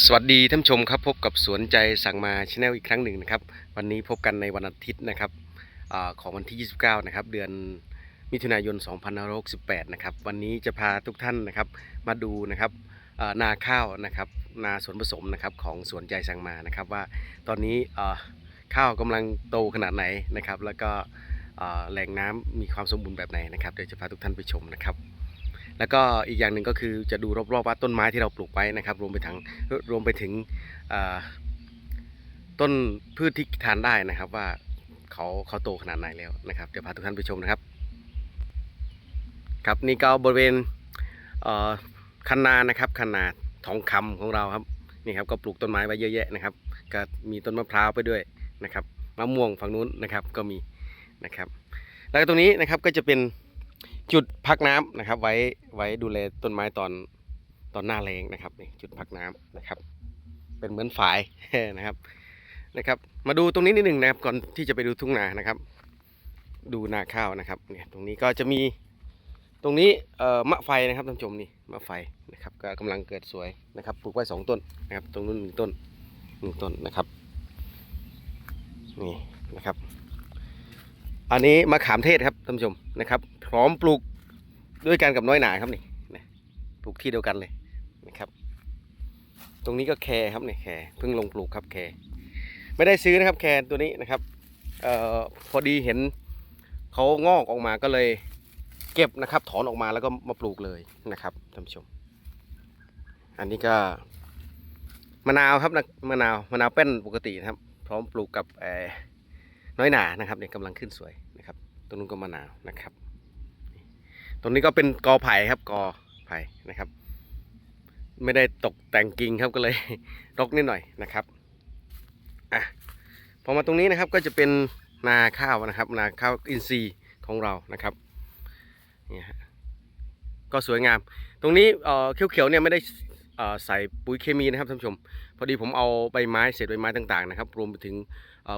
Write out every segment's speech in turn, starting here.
สวัสดีท่านชมครับพบกับสวนใจสั่งมาชแนลอีกครั้งหนึ่งนะครับ วันนี้พบกันในวันอาทิตย์นะครับอของวันที่ 29 นะครับ เดือนมิถุนายน 2568 นะครับ วันนี้จะพาทุกท่านนะครับมาดูนะครับนาข้าวนะครับ นาสวนผสมนะครับของสวนใจสั่งมานะครับ ว่าตอนนี้ข้าวกำลังโตขนาดไหนนะครับ แล้วก็แหล่งน้ำมีความสมบูรณ์แบบไหนนะครับเดี๋ยวจะพาทุกท่านไปชมนะครับ แล้วก็อีกอย่างหนึ่งก็คือจะดูรอบๆว่าต้นไม้ที่เราปลูกไว้นะครับ รวมไปถึงรวมไปถึงต้นพืชที่ทานได้นะครับว่าเขาเขาโตขนาดไหนแล้วนะครับเดี๋ยวพาทุกท่านไปชมนะครับ ครับนี่ก็บริเวณคันนานะครับคันนาทองคำของเราครับนี่ครับก็ปลูกต้นไม้ไว้เยอะแยะนะครับ ก็มีต้นมะพร้าวไปด้วยนะครับมะม่วงฝั่งนู้นนะครับก็มีนะครับ แล้วก็ตรงนี้นะครับก็จะเป็น จุดพักน้ำนะครับ ไว้ไว้ดูแลต้นไม้ตอนตอนหน้าแรงนะครับนี่จุดพักน้ำนะครับ เป็นเหมือนฝายนะครับนะครับ มาดูตรงนี้นิดหนึ่งนะครับ ก่อนที่จะไปดูทุ่งนานะครับ ดูนาข้าวนะครับเนี่ยตรงนี้ก็จะมีตรงนี้เอ่อมะไฟนะครับท่านผู้ชมนี่มะไฟนะครับก็กำลังเกิดสวยนะครับ ปลูกไว้สองต้นนะครับ ตรงนู้นหนึ่งต้นหนึ่งต้นนะครับนี่นะครับ อันนี้มะขามเทศครับท่านผู้ชมนะครับ พร้อมปลูกด้วยกันกับน้อยหนาครับนี่นะปลูกที่เดียวกันเลยนะครับ ตรงนี้ก็แคร์ครับนี่แคร์เพิ่งลงปลูกครับแคร์ไม่ได้ซื้อนะครับแคร์ตัวนี้นะครับเอ่อพอดีเห็นเขางอกออกมาก็เลยเก็บนะครับ ถอนออกมาแล้วก็มาปลูกเลยนะครับท่านผู้ชม อันนี้ก็มะนาวครับนะมะนาวมะนาวเป็นปกตินะครับ พร้อมปลูกกับเอ่อ น้อยหนานะครับเนี่ยกำลังขึ้นสวยนะครับตรงนู้นก็มะนาวนะครับ ตรงนี้ก็เป็นกอไผ่ครับกอไผ่นะครับ ไม่ได้ตกแต่งกิ่งครับก็เลยรกนิดหน่อยนะครับอะพอมาตรงนี้นะครับก็จะเป็นนาข้าวนะครับ นาข้าวอินทรีย์ของเรานะครับนี่ฮะก็สวยงาม ตรงนี้เอ่อเขียวเนี่ยไม่ได้เอ่อใส่ปุ๋ยเคมีนะครับท่านผู้ชม พอดีผมเอาใบไม้เศษใบไม้ต่างๆนะครับ รวมไปถึง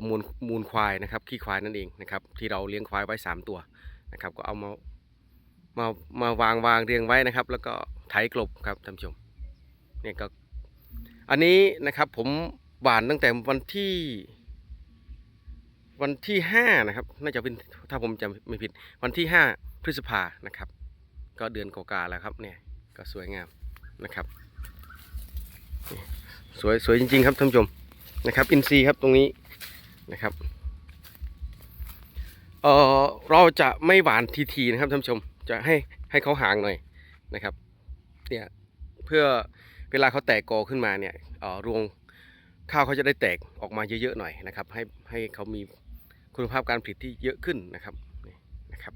มูลมูลควายนะครับขี้ควายนั่นเองนะครับที่เราเลี้ยงควายไว้ 3 ตัวนะครับก็เอามามามาวางวางเรียงไว้นะครับ แล้วก็ไถกลบครับท่านผู้ชมเนี่ยก็อันนี้นะครับผมหวานตั้งแต่วันที่วันที่ห้านะครับน่าจะเป็นถ้าผมจำไม่ผิดวันที่ห้าพฤษภานะครับ ก็เดือนกว่าแล้วครับเนี่ยก็สวยงามนะครับสวยสวยจริงๆครับท่านผู้ชมนะครับอินซีย์ครับตรงนี้ นะครับเออเราจะไม่หวานทีๆนะครับท่านผู้ชม จะให้ให้เขาห่างหน่อยนะครับเนี่ยเพื่อเวลาเขาแตกกอขึ้นมาเนี่ยเออรวงข้าวเขาจะได้แตกออกมาเยอะๆหน่อยนะครับ ให้ให้เขามีคุณภาพการผลิตที่เยอะขึ้นนะครับนี่นะครับ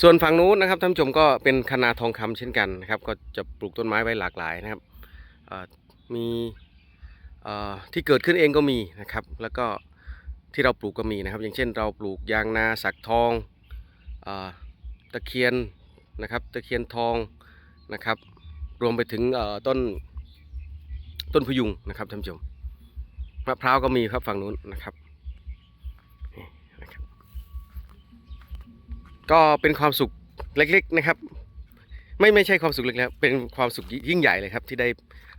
ส่วนฝั่งนู้นนะครับท่านผู้ชมก็เป็นคณาทองคำเช่นกันนะครับ ก็จะปลูกต้นไม้ไว้หลากหลายนะครับมี ที่เกิดขึ้นเองก็มีนะครับ แล้วก็ที่เราปลูกก็มีนะครับ อย่างเช่นเราปลูกยางนาสักทองอตะเคียนนะครับตะเคียนทองนะครับ รวมไปถึงต้นต้นพยุงนะครับท่านผู้ชมมะพร้าวก็มีครับฝั่งนู้นนะครับก็เป็นความสุขเล็กๆนะครับ ไม่ไม่ใช่ความสุขเล็กๆเป็นความสุขยิ่งใหญ่เลยครับที่ได้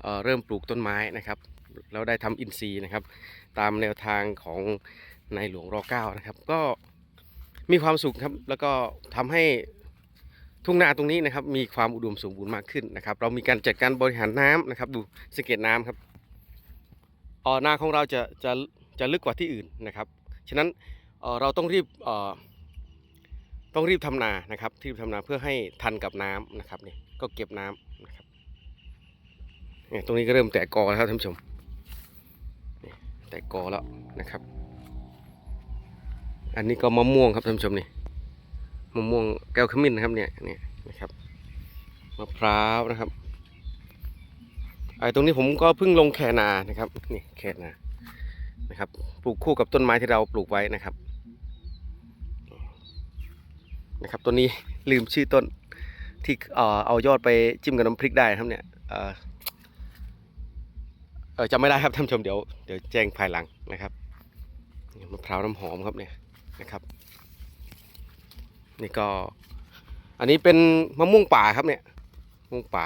เเริ่มปลูกต้นไม้นะครับ แล้วได้ทำอินทรีย์นะครับ ตามแนวทางของในหลวงรอเก้านะครับ ก็มีความสุขครับ แล้วก็ทำให้ทุ่งนาตรงนี้นะครับ มีความอุดมสมบูรณ์มากขึ้นนะครับ เรามีการจัดการบริหารน้ำนะครับ ดูสังเกตน้ำครับออนาของเราจะจะจะลึกกว่าที่อื่นนะครับ ฉะนั้นเออเราต้องรีบออต้องรีบทำนานะครับรีบทำนาเพื่อให้ทันกับน้ำนะครับนี่ก็เก็บน้ำนะครับเนี่ยตรงนี้ก็เริ่มแตกกอแล้วครับท่านผู้ชม แตกกอแล้วนะครับ อันนี้ก็มะม่วงครับท่านผู้ชมนี่มะม่วงแก้วขมิ้นนะครับเนี่ยเนี่ยนะครับมะพร้าวนะครับไอ้ตรงนี้ผมก็เพิ่งลงแคนานะครับนี่แคนานะครับ ปลูกคู่กับต้นไม้ที่เราปลูกไว้นะครับนะครับต้นนี้ลืมชื่อต้นที่เอ่อเอายอดไปจิ้มกับน้ำพริกได้นะครับเนี่ย เออจำไม่ได้ครับท่านผู้ชมเดี๋ยวเดี๋ยวแจ้งภายหลังนะครับมะพร้าวน้ำหอมครับเนี่ยนะครับนี่ก็ อันนี้เป็นมะม่วงป่าครับเนี่ยมะม่วงป่า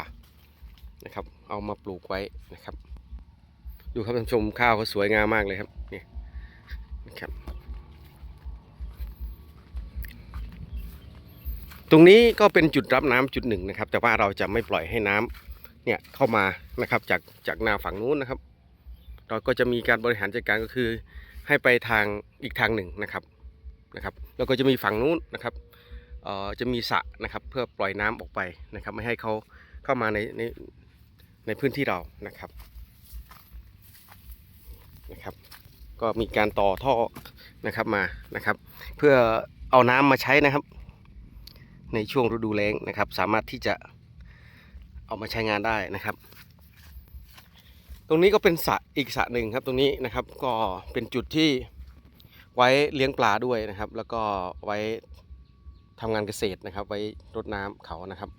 นะครับ เอามาปลูกไว้นะครับ ดูครับท่านผู้ชมข้าวเขาสวยงามมากเลยครับนี่นะครับ ตรงนี้ก็เป็นจุดรับน้ำจุดหนึ่งนะครับ แต่ว่าเราจะไม่ปล่อยให้น้ำ เนี่ยเข้ามานะครับจากจากนาฝั่งนู้นนะครับ เราก็จะมีการบริหารจัดการก็คือให้ไปทางอีกทางหนึ่งนะครับนะครับ แล้วก็จะมีฝั่งนู้นนะครับเอ่อจะมีสระนะครับเพื่อปล่อยน้ำออกไปนะครับ ไม่ให้เขาเข้ามาในในในพื้นที่เรานะครับนะครับ ก็มีการต่อท่อนะครับมานะครับ เพื่อเอาน้ำมาใช้นะครับ ในช่วงฤดูแล้งนะครับ สามารถที่จะ เอามาใช้งานได้นะครับ ตรงนี้ก็เป็นสระอีกสระหนึ่งครับตรงนี้นะครับก็เป็นจุดที่ไว้เลี้ยงปลาด้วยนะครับ แล้วก็ไว้ทำงานเกษตรนะครับ ไว้รดน้ำเขานะครับ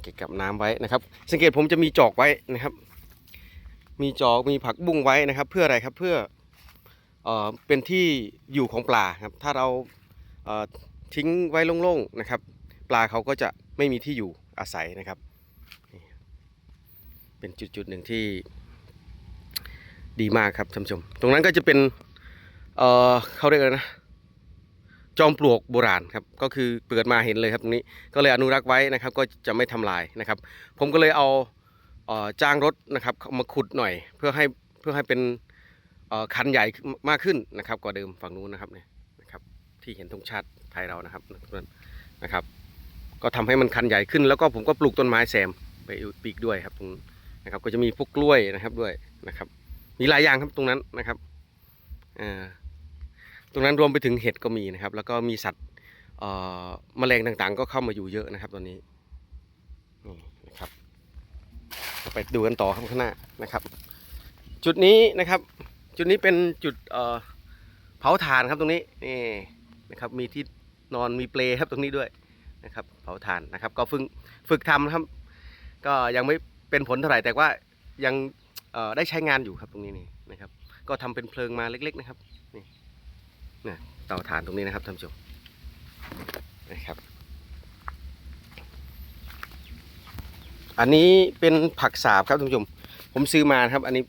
เก็บกับน้ำไว้นะครับ สังเกตผมจะมีจอกไว้นะครับ มีจอกมีผักบุ้งไว้นะครับ เพื่ออะไรครับเพื่อเออเป็นที่อยู่ของปลาครับถ้าเราเออทิ้งไว้โล่งๆนะครับ ปลาเขาก็จะไม่มีที่อยู่ อาศัยนะครับ เป็นจุดๆหนึ่งที่ดีมากครับท่านผู้ชม ตรงนั้นก็จะเป็นเออเขาเรียกอะไรนะ จอมปลวกโบราณครับ ก็คือเปิดมาเห็นเลยครับตรงนี้ ก็เลยอนุรักษ์ไว้นะครับ ก็จะไม่ทำลายนะครับ ผมก็เลยเอาเอ่อจ้างรถนะครับมาขุดหน่อยเพื่อให้เพื่อให้เป็นคันใหญ่มากขึ้นนะครับ กว่าเดิมฝั่งนู้นนะครับเนี่ยนะครับ ที่เห็นธงชาติไทยเรานะครับนะครับ ก็ทำให้มันคันใหญ่ขึ้น แล้วก็ผมก็ปลูกต้นไม้แซมไปปีกด้วยครับตรงนะครับก็จะมีพวกกล้วยนะครับด้วยนะครับ มีหลายอย่างครับตรงนั้นนะครับอ่าตรงนั้นรวมไปถึงเห็ดก็มีนะครับ แล้วก็มีสัตว์เอ่อแมลงต่างๆ ก็เข้ามาอยู่เยอะนะครับตอนนี้นี่นะครับไปดูกันต่อครับข้างหน้านะครับ จุดนี้นะครับ จุดนี้เป็นจุดเอ่อเผาถ่านครับตรงนี้นี่นะครับมีที่นอนมีเปลครับตรงนี้ด้วย นะครับเผาถ่านนะครับ ก็ฝึกฝึกทำนะครับ ก็ยังไม่เป็นผลเท่าไหร่แต่ว่ายังได้ใช้งานอยู่ครับตรงนี้นี่นะครับ ก็ทำเป็นเพลิงมาเล็ก ๆ นะครับนี่นะเตาถ่านตรงนี้นะครับท่านผู้ชมนะครับ อันนี้เป็นผักสาบครับท่านผู้ชม ผมซื้อมาครับ อันนี้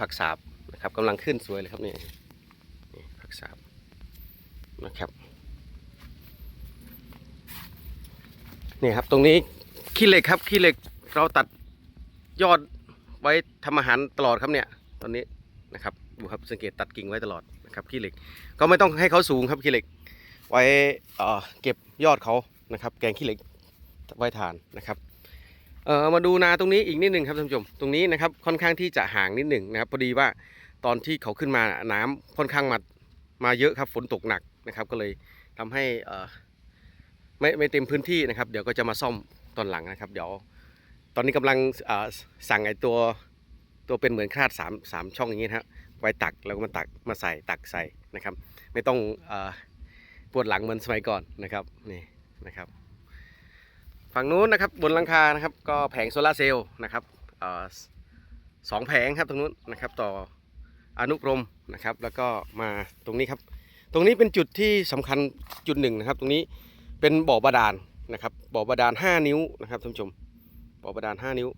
ผักสาบนะครับกำลังขึ้นสวยเลยครับนี่ผักสาบนะครับ นี่ครับตรงนี้ขี้เหล็กครับขี้เหล็กเราตัดยอดไว้ทำอาหารตลอดครับเนี่ย ตอนนี้นะครับดูครับสังเกตตัดกิ่งไว้ตลอดนะครับขี้เหล็กก็ไม่ต้องให้เขาสูงครับขี้เหล็ก ไว้เอ่อเก็บยอดเขานะครับ แกงขี้เหล็กไว้ทานนะครับเอ่อมาดูนาตรงนี้อีกนิดหนึ่งครับท่านผู้ชมตรงนี้นะครับค่อนข้างที่จะห่างนิดหนึ่งนะครับพอดีว่าตอนที่เขาขึ้นมาน้ำค่อนข้างมามาเยอะครับฝนตกหนักนะครับ ก็เลยทำให้เอ่อ ไม่ไม่เต็มพื้นที่นะครับ เดี๋ยวก็จะมาซ่อมตอนหลังนะครับ เดี๋ยว ตอนนี้กำลังสั่งไอ้ตัวตัวเป็นเหมือนคราดสามสามช่องอย่างนี้นะครับไว้ตักแล้วก็มาตักมาใส่ตักใส่นะครับ ไม่ต้องอปวดหลังเหมือนสมัยก่อนนะครับนี่นะครับ ฝั่งนู้นนะครับบนหลังคานะครับ ก็แผงโซลาร์เซลล์นะครับอสองแผงครับตรงนู้นนะครับต่ออนุกรมนะครับ แล้วก็มาตรงนี้ครับ ตรงนี้เป็นจุดที่สำคัญจุดหนึ่งนะครับ ตรงนี้ เป็นบ่อบาดาลนะครับบ่อบาดาล 5 นิ้วนะครับท่านผู้ชมบ่อบาดาล 5 นิ้ว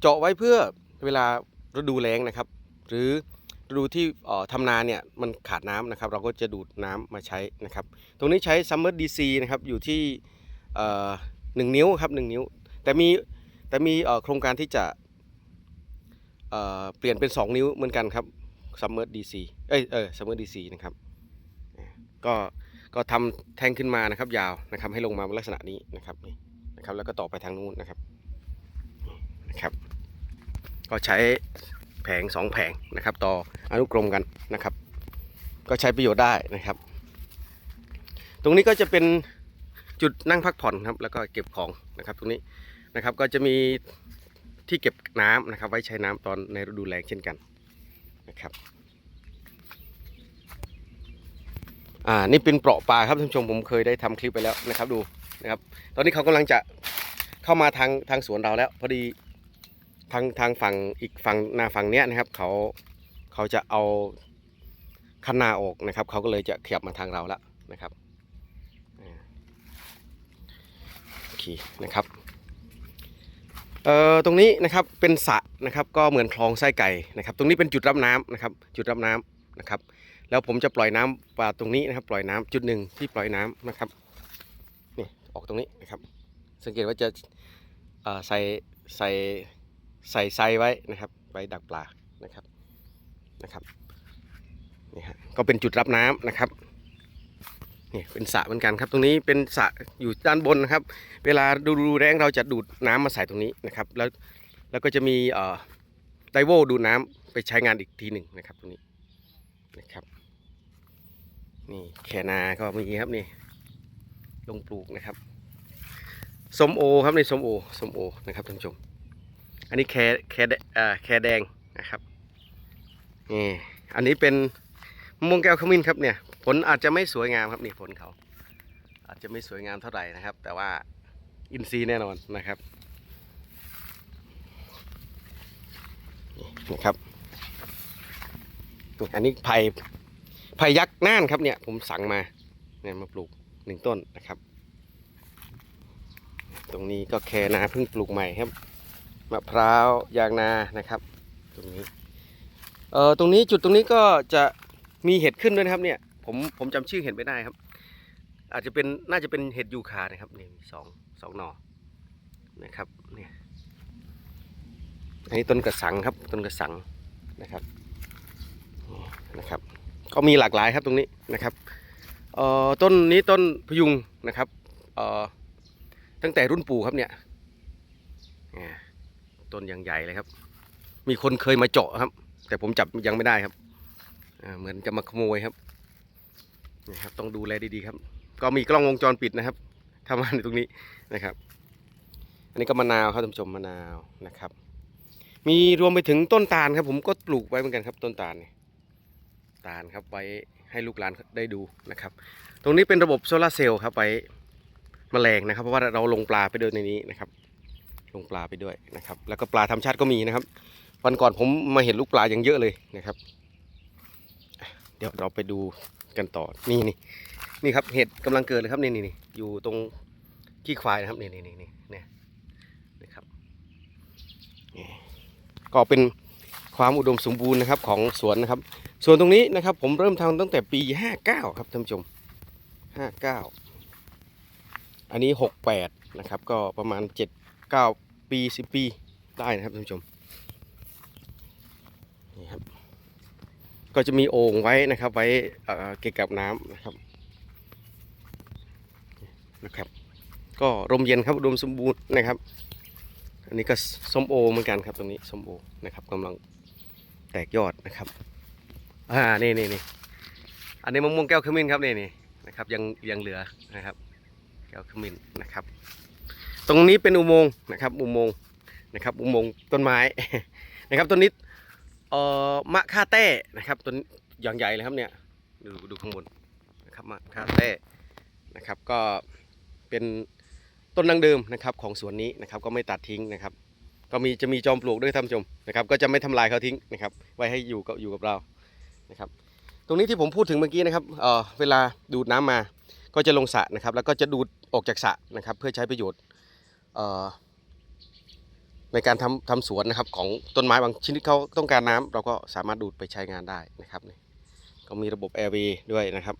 เจาะไว้เพื่อเวลาฤดูแล้งนะครับ หรือฤดูที่ออทำนาเนี่ยมันขาดน้ำนะครับ เราก็จะดูดน้ำมาใช้นะครับ ตรงนี้ใช้ Summer DC นะครับอยู่ที่หนึ่งนิ้วครับหนึ่งนิ้ว แต่มีแต่มีโครงการที่จะเเปลี่ยนเป็น 2 นิ้วเหมือนกันครับ Summer DC เอ้ยเออ Summer DC นะครับก็ ก็ทำแท่งขึ้นมานะครับ ยาวนะครับ ให้ลงมาลักษณะนี้นะครับนี่นะครับ แล้วก็ต่อไปทางนู้นนะครับนี่นะครับ ก็ใช้แผงสองแผงนะครับ ต่ออนุกรมกันนะครับ ก็ใช้ประโยชน์ได้นะครับ ตรงนี้ก็จะเป็นจุดนั่งพักผ่อนครับ แล้วก็เก็บของนะครับ ตรงนี้นะครับ ก็จะมีที่เก็บน้ำนะครับ ไว้ใช้น้ำตอนในฤดูแล้งเช่นกันนะครับ อ่านี่เป็นเปราะปลาครับท่านผู้ชมผมเคยได้ทำคลิปไปแล้วนะครับดูนะครับ ตอนนี้เขากำลังจะเข้ามาทางทางสวนเราแล้ว พอดีทางทางฝั่งอีกฝั่งหน้าฝั่งเนี้ยนะครับเขาเขาจะเอาคันนาออกนะครับเขาก็เลยจะขยับมาทางเราแล้วนะครับโอเคนะครับเอ่อตรงนี้นะครับเป็นสระนะครับก็เหมือนคลองไส้ไก่นะครับ ตรงนี้เป็นจุดรับน้ำนะครับ จุดรับน้ำนะครับ แล้วผมจะปล่อยน้ำปลาตรงนี้นะครับ ปล่อยน้ำจุดหนึ่งที่ปล่อยน้ำนะครับนี่ออกตรงนี้นะครับ สังเกตว่าจะใส่ใส่ใส่ไซไว้นะครับไว้ดักปลานะครับนะครับนี่ฮะก็เป็นจุดรับน้ำนะครับนี่เป็นสระเหมือนกันครับ ตรงนี้เป็นสระอยู่ด้านบนนะครับ เวลาดูดูแรงเราจะดูดน้ำมาใส่ตรงนี้นะครับ แล้วแล้วก็จะมีไดโวดูดน้ำไปใช้งานอีกทีหนึ่งนะครับตรงนี้นะครับ นี่แคนาก็มีครับนี่ลงปลูกนะครับส้มโอครับนี่ส้มโอส้มโอนะครับท่านผู้ชม อันนี้แคแคแดเอ่อแคแดงนะครับนี่อันนี้เป็นมะม่วงแก้วขมิ้นครับเนี่ยผลอาจจะไม่สวยงามครับนี่ผลเขา อาจจะไม่สวยงามเท่าไหร่นะครับ แต่ว่าอินทรีย์แน่นอนนะครับนี่นะครับอันนี้ไผ่ ไผ่ยักษ์น่านครับเนี่ย ผมสั่งมาเนี่ยมาปลูกหนึ่งต้นนะครับ ตรงนี้ก็แคนาเพิ่งปลูกใหม่ครับมะพร้าวยางนานะครับ ตรงนี้เอ่อตรงนี้จุดตรงนี้ก็จะมีเห็ดขึ้นด้วยนะครับเนี่ยผมผมจำชื่อเห็ดไม่ได้ครับ อาจจะเป็นน่าจะเป็นเห็ดยูคานะครับเนี่มีสองสองหนอนะครับเนี่ยอันนี้ต้นกระสังครับต้นกระสังนะครับนะครับ ก็มีหลากหลายครับตรงนี้นะครับเอ่อต้นนี้ต้นพยุงนะครับเอ่อตั้งแต่รุ่นปู่ครับเนี่ยต้นย่างใหญ่เลยครับ มีคนเคยมาเจาะครับ แต่ผมจับยังไม่ได้ครับเหมือนจะมาขโมยครับนี่ครับต้องดูแลดีๆครับ ก็มีกล้องวงจรปิดนะครับทำงานอยู่ตรงนี้นะครับ อันนี้ก็มะนาวครับท่านผู้ชมมะนาวนะครับ มีรวมไปถึงต้นตาลครับ ผมก็ปลูกไว้เหมือนกันครับ ต้นตาลเนี่ย ตาลครับไว้ให้ลูกหลานได้ดูนะครับ ตรงนี้เป็นระบบโซลาร์เซลล์ครับไว้แมลงนะครับ เพราะว่าเราลงปลาไปด้วยในนี้นะครับ ลงปลาไปด้วยนะครับ แล้วก็ปลาธรรมชาติก็มีนะครับ วันก่อนผมมาเห็นลูกปลาอย่างเยอะเลยนะครับ เดี๋ยวเราไปดูกันต่อนี่นี่นี่ครับเห็ดกำลังเกิดเลยครับนี่นี่นี่อยู่ตรงขี้ควายนะครับนี่นี่นี่นี่นี่นะครับนี่ก็เป็นความอุดมสมบูรณ์นะครับของสวนนะครับ ส่วนตรงนี้นะครับผมเริ่มทำตั้งแต่ปี 59 ครับท่านผู้ชม 59 อันนี้ 68 นะครับ ก็ประมาณ 7 9 ปี 10 ปีได้นะครับท่านผู้ชมนี่ครับก็จะมีโอ่งไว้นะครับไว้เก็บกับน้ำนะครับนะครับ ก็ร่มเย็นครับอุดมสมบูรณ์นะครับ อันนี้ก็ส้มโอเหมือนกันครับตรงนี้ส้มโอนะครับกำลังแตกยอดนะครับ อ่านี่นี่นี่อันนี้มะม่วงแก้วขมิ้นครับนี่นี่นะครับ ยังยังเหลือนะครับ แก้วขมิ้นนะครับ ตรงนี้เป็นอุโมงค์นะครับ อุโมงค์นะครับ อุโมงค์ต้นไม้นะครับต้นนี้เอ่อมะค่าแต้นะครับต้นอย่างใหญ่เลยครับเนี่ยดูดูข้างบนนะครับมะค่าแต้นะครับ ก็เป็นต้นดังเดิมนะครับของสวนนี้นะครับ ก็ไม่ตัดทิ้งนะครับ ก็มีจะมีจอมปลวกด้วยท่านผู้ชมนะครับ ก็จะไม่ทำลายเขาทิ้งนะครับ ไว้ให้อยู่กับอยู่กับเรา นะครับ ตรงนี้ที่ผมพูดถึงเมื่อกี้นะครับเเวลาดูดน้ำมาก็จะลงสระนะครับ แล้วก็จะดูดออกจากสระนะครับ เพื่อใช้ประโยชน์ในการทำทำสวนนะครับของต้นไม้บางชนิดเขาต้องการน้ำเราก็สามารถดูดไปใช้งานได้นะครับนี่ก็มีระบบ airway ด้วยนะครับ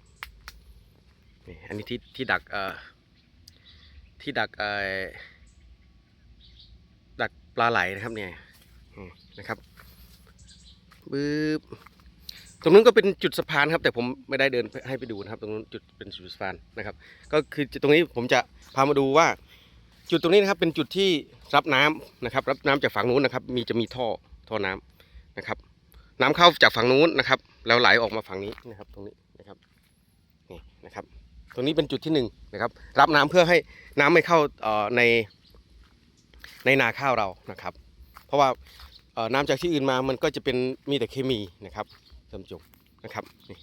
นี่อันนี้ที่ที่ดักที่ดักดักปลาไหลนะครับเนี่ยนะครับบึ๊บ ตรงนู้นก็เป็นจุดสะพานครับ แต่ผมไม่ได้เดินให้ไปดูนะครับ ตรงนู้นจุดเป็นจุดสะพานนะครับ ก็คือตรงนี้ผมจะพามาดูว่า จุดตรงนี้นะครับเป็นจุดที่รับน้ำนะครับ รับน้ำจากฝั่งนู้นนะครับ มีจะมีท่อท่อน้ำนะครับ น้ำเข้าจากฝั่งนู้นนะครับ แล้วไหลออกมาฝั่งนี้นะครับ ตรงนี้นะครับนี่นะครับ ตรงนี้เป็นจุดที่หนึ่งนะครับ รับน้ำเพื่อให้น้ำไม่เข้าในในนาข้าวเรานะครับ เพราะว่าน้ำจากที่อื่นมามันก็จะเป็นมีแต่เคมีนะครับ ท่านผู้ชมนะครับนี่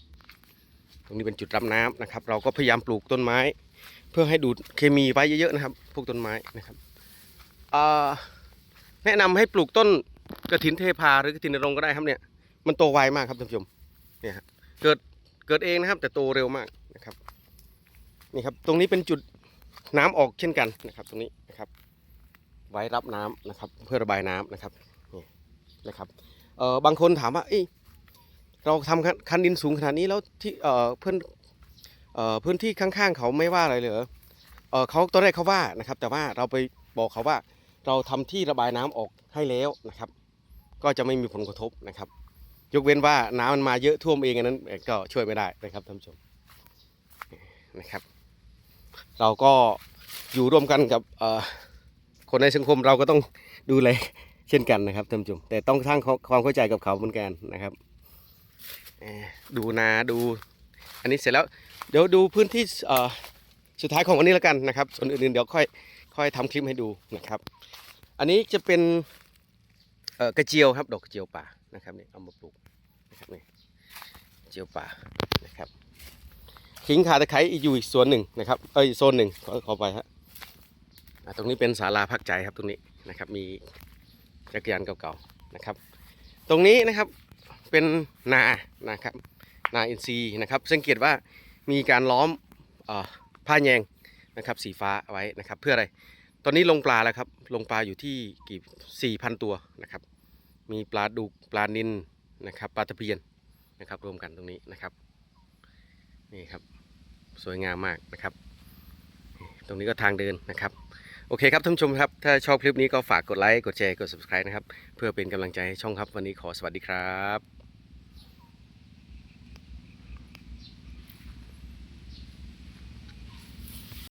ตรงนี้เป็นจุดรับน้ำนะครับ เราก็พยายามปลูกต้นไม้ เพื่อให้ดูดเคมีไว้เยอะๆนะครับ พวกต้นไม้นะครับแนะนำให้ปลูกต้นกระถินเทพาหรือกระถินนรงก็ได้ครับเนี่ยมันโตไวมากครับท่านผู้ชมเนี่ยเกิดเกิดเองนะครับ แต่โตเร็วมากนะครับนี่ครับตรงนี้เป็นจุดน้ำออกเช่นกันนะครับ ตรงนี้นะครับ ไว้รับน้ำนะครับ เพื่อระบายน้ำนะครับนี่นะครับเอ่อบางคนถามว่าเอ้ เราทำคันคันดินสูงขนาดนี้แล้วที่เอ่อเพื่อนเอ่อพื้นที่ข้างๆ เขาไม่ว่าอะไรเลยเออเขาตอนแรกเขาว่านะครับ แต่ว่าเราไปบอกเขาว่า เราทำที่ระบายน้ำออกให้แล้วนะครับ ก็จะไม่มีผลกระทบนะครับ ยกเว้นว่าน้ำมันมาเยอะท่วมเองอันนั้นก็ช่วยไม่ได้นะครับท่านผู้ชมนะครับ เราก็อยู่ร่วมกันกับคนในสังคมเราก็ต้องดูแลเช่นกันนะครับท่านผู้ชมแต่ต้องสร้างความเข้าใจกับเขาเหมือนกันนะครับ ดูนาดู อันนี้เสร็จแล้ว เดี๋ยวดูพื้นที่สุดท้ายของวันนี้แล้วกันนะครับ ส่วนอื่นๆเดี๋ยวค่อยค่อยทำคลิปให้ดูนะครับ อันนี้จะเป็นกระเจียวครับดอกกระเจียวป่านะครับนี่เอามาปลูกนะครับนี่กระเจียวป่านะครับขิงขาตะไคร้อยู่อีกส่วนหนึ่งนะครับเอ้ยโซนหนึ่งขอขอไปฮะตรงนี้เป็นศาลาพักใจครับตรงนี้นะครับมีจักรยานเก่าๆนะครับ ตรงนี้นะครับ เป็นนานะครับนาอินทรีย์นะครับสังเกตว่ามีการล้อมอผ้าแยงนะครับสีฟ้าไว้นะครับ เพื่ออะไร ตอนนี้ลงปลาแล้วครับลงปลาอยู่ที่กี่สี่พันตัวนะครับ มีปลาดุกปลานินนะครับปลาตะเพียนนะครับ รวมกันตรงนี้นะครับนี่ครับสวยงามมากนะครับ ตรงนี้ก็ทางเดินนะครับ โอเคครับท่านผู้ชมครับ ถ้าชอบคลิปนี้ก็ฝากกดไลค์กดแชร์กด subscribe นะครับ เพื่อเป็นกำลังใจให้ช่องครับวันนี้ขอสวัสดีครับ